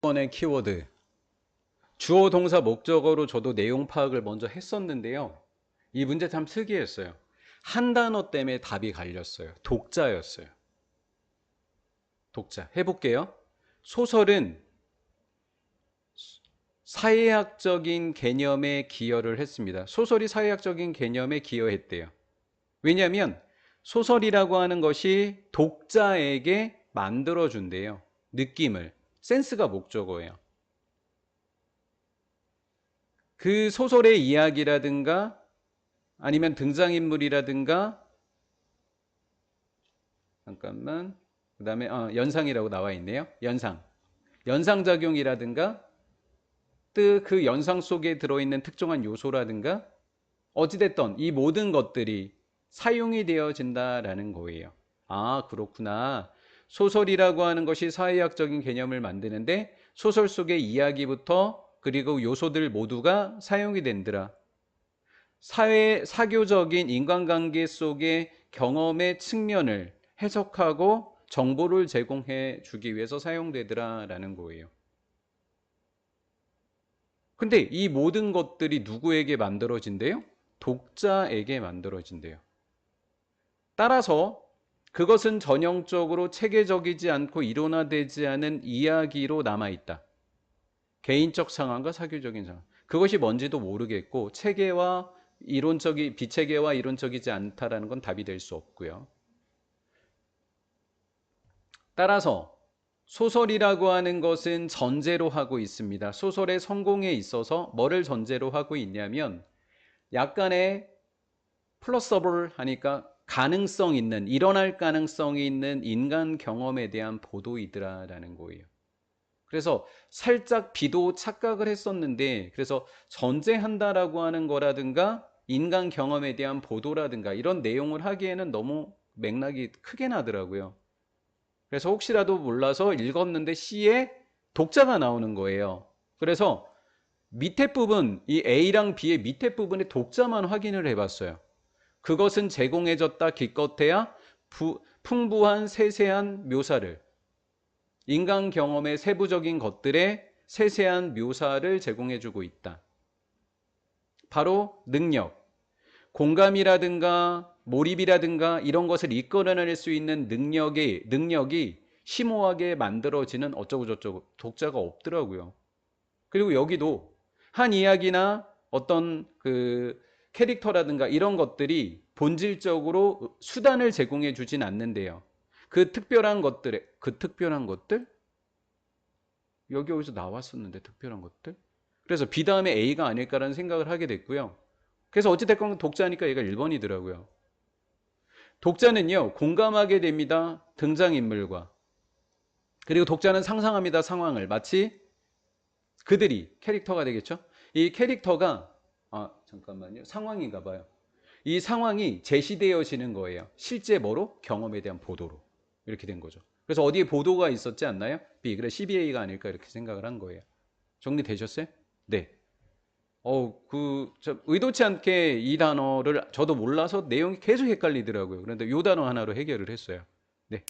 번의 키워드 주어 동사 목적어로 저도 내용 파악을 먼저 했었는데요. 이 문제 참 특이했어요. 한 단어 때문에 답이 갈렸어요. 독자였어요. 독자. 해볼게요. 소설은 사회학적인 개념에 기여를 했습니다. 소설이 사회학적인 개념에 기여했대요. 왜냐하면 소설이라고 하는 것이 독자에게 만들어준대요. 느낌을. 센스가 목적어예요. 그 소설의 이야기라든가 아니면 등장인물이라든가 잠깐만 그 다음에 어, 연상이라고 나와 있네요. 연상. 연상작용이라든가 또그 연상 속에 들어있는 특정한 요소라든가 어찌됐던 이 모든 것들이 사용이 되어진다라는 거예요. 아, 그렇구나. 소설이라고 하는 것이 사회학적인 개념을 만드는데 소설 속의 이야기부터 그리고 요소들 모두가 사용이 된더라. 사회 사교적인 인간관계 속의 경험의 측면을 해석하고 정보를 제공해 주기 위해서 사용되더라라는 거예요. 근데 이 모든 것들이 누구에게 만들어진대요? 독자에게 만들어진대요. 따라서 그것은 전형적으로 체계적이지 않고 이론화되지 않은 이야기로 남아있다. 개인적 상황과 사교적인 상황. 그것이 뭔지도 모르겠고 체계와 이론적이 비체계와 이론적이지 않다라는 건 답이 될 수 없고요. 따라서 소설이라고 하는 것은 전제로 하고 있습니다. 소설의 성공에 있어서 뭐를 전제로 하고 있냐면 약간의 플러서블 하니까 가능성 있는 일어날 가능성이 있는 인간 경험에 대한 보도이더라라는 거예요. 그래서 살짝 비도 착각을 했었는데 그래서 전제한다라고 하는 거라든가 인간 경험에 대한 보도라든가 이런 내용을 하기에는 너무 맥락이 크게 나더라고요. 그래서 혹시라도 몰라서 읽었는데 C에 독자가 나오는 거예요. 그래서 밑에 부분, 이 A랑 B의 밑에 부분에 독자만 확인을 해봤어요. 그것은 제공해졌다 기껏해야 부, 풍부한 세세한 묘사를 인간 경험의 세부적인 것들의 세세한 묘사를 제공해주고 있다. 바로 능력, 공감이라든가 몰입이라든가 이런 것을 이끌어낼 수 있는 능력이 능력이 심오하게 만들어지는 어쩌고 저쩌고 독자가 없더라고요. 그리고 여기도 한 이야기나 어떤 그 캐릭터라든가 이런 것들이 본질적으로 수단을 제공해 주진 않는데요. 그 특별한 것들에 그 특별한 것들 여기 어디서 나왔었는데 특별한 것들 그래서 B 다음에 A가 아닐까라는 생각을 하게 됐고요. 그래서 어찌됐건 독자니까 얘가 1번이더라고요. 독자는요, 공감하게 됩니다. 등장인물과. 그리고 독자는 상상합니다. 상황을. 마치 그들이 캐릭터가 되겠죠? 이 캐릭터가, 아, 잠깐만요. 상황인가 봐요. 이 상황이 제시되어지는 거예요. 실제 뭐로? 경험에 대한 보도로. 이렇게 된 거죠. 그래서 어디에 보도가 있었지 않나요? B. 그래, CBA가 아닐까 이렇게 생각을 한 거예요. 정리되셨어요? 네. 어, 그, 저, 의도치 않게 이 단어를 저도 몰라서 내용이 계속 헷갈리더라고요. 그런데 이 단어 하나로 해결을 했어요. 네.